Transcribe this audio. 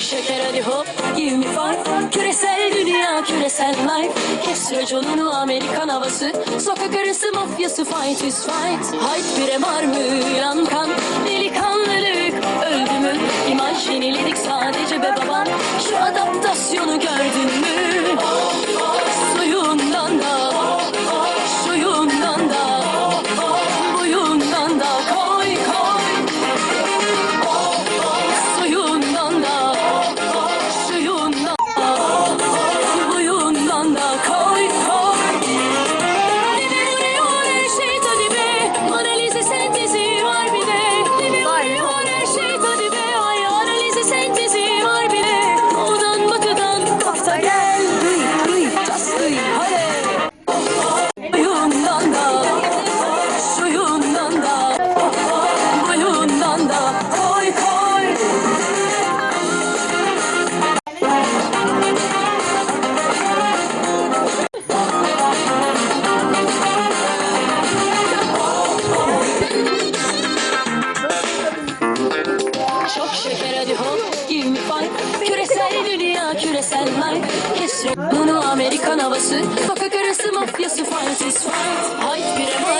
Şeker hadi hop give me five Küresel dünya küresel life. Kes raconunu Amerikan havası. Sokak arası mafyası fight is fight. Hayt bire var mı? Yan kan. Delikanlılık öldü mü? İmaj yeniledik sadece be babam. Şu adaptasyonu gördün mü? oh. küresel Bunu Amerikan havası. Sokak arası mafyası Fight is fight Hayt bire var